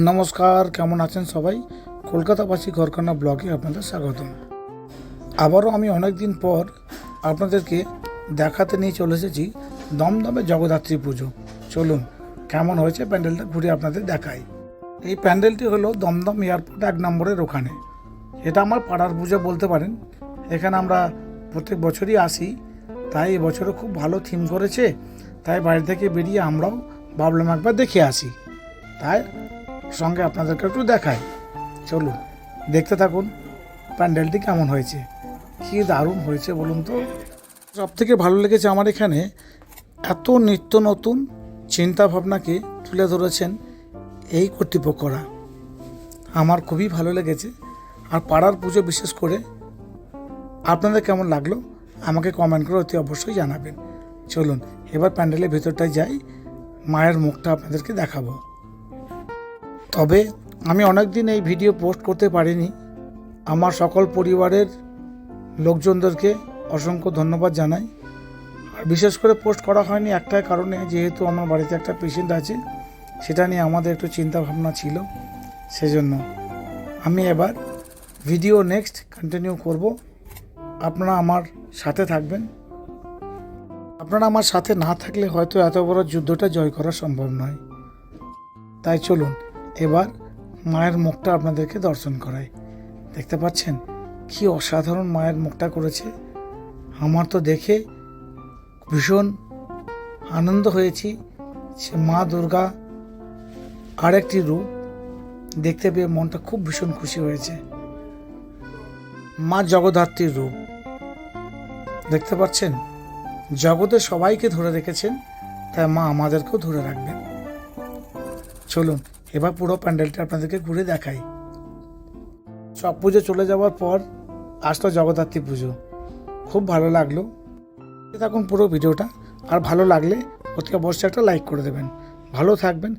নমস্কার, কেমন আছেন সবাই? কলকাতাবাসী ঘরখানা ব্লগে আপনাদের স্বাগতম। আবারও আমি অনেক দিন পর আপনাদেরকে দেখাতে নিয়ে চলে এসেছি দমদমে জগদ্ধাত্রী পুজো। চলুন, কেমন হয়েছে প্যান্ডেলটা ঘুরে আপনাদের দেখাই। এই প্যান্ডেলটি হলো দমদম এয়ারপোর্ট এক নম্বরের ওখানে। এটা আমার পাড়ার পুজো বলতে পারেন। এখানে আমরা প্রত্যেক বছরই আসি। তাই এবছরও খুব ভালো থিম করেছে। তাই বাড়ি থেকে বেরিয়ে আমরাও ভাবলাম একবার দেখে আসি। তাই সঙ্গে আপনাদেরকে একটু দেখাই। চলুন, দেখতে থাকুন, প্যান্ডেলটি কেমন হয়েছে, কী দারুণ হয়েছে বলুন তো। সব থেকে ভালো লেগেছে আমার এখানে এত নিত্য নতুন চিন্তা ভাবনাকে তুলে ধরেছেন এই কর্তৃপক্ষরা। আমার খুবই ভালো লেগেছে। আর পাড়ার পুজো বিশেষ করে, আপনাদের কেমন লাগল আমাকে কমেন্ট করে অতি অবশ্যই জানাবেন। চলুন, এবার প্যান্ডেলের ভেতরটায় যাই, মায়ের মুখটা আপনাদেরকে দেখাবো। তবে আমি অনেক দিন এই ভিডিও পোস্ট করতে পারিনি। আমার সকল পরিবারের লোকজনদেরকে অসংখ্য ধন্যবাদ জানাই। আর বিশেষ করে পোস্ট করা হয়নি একটাই কারণে, যেহেতু আমার বাড়িতে একটা পেশেন্ট আছে, সেটা নিয়ে আমাদের একটু চিন্তা ভাবনা ছিল। সেজন্য আমি এবার ভিডিও নেক্সট কন্টিনিউ করব। আপনারা আমার সাথে থাকবেন। আপনারা আমার সাথে না থাকলে হয়তো এত বড় যুদ্ধটা জয় করা সম্ভব নয়। তাই চলুন এবার মায়ের মুখটা আপনাদেরকে দর্শন করাই। দেখতে পাচ্ছেন? কি অসাধারণ মায়ের মুখটা করেছে। আমার তো দেখে ভীষণ আনন্দ হয়েছি সে মা দুর্গা আরেকটি রূপ দেখতে পেয়ে মনটা খুব ভীষণ খুশি হয়েছে। মা জগদ্ধাত্রীর রূপ। দেখতে পাচ্ছেন? জগতে সবাইকে ধরে রেখেছেন, তাই মা আমাদেরকেও ধরে রাখবেন। চলুন। এবার পুরো প্যান্ডেলটা আপনাদেরকে ঘুরে দেখাই। সব পুজো চলে যাওয়ার পর আসলো জগদ্ধাত্রী পুজো। খুব ভালো লাগল। দেখুন পুরো ভিডিওটা। আর ভালো লাগলে অতি অবশ্যই একটা লাইক করে দেবেন। ভালো থাকবেন।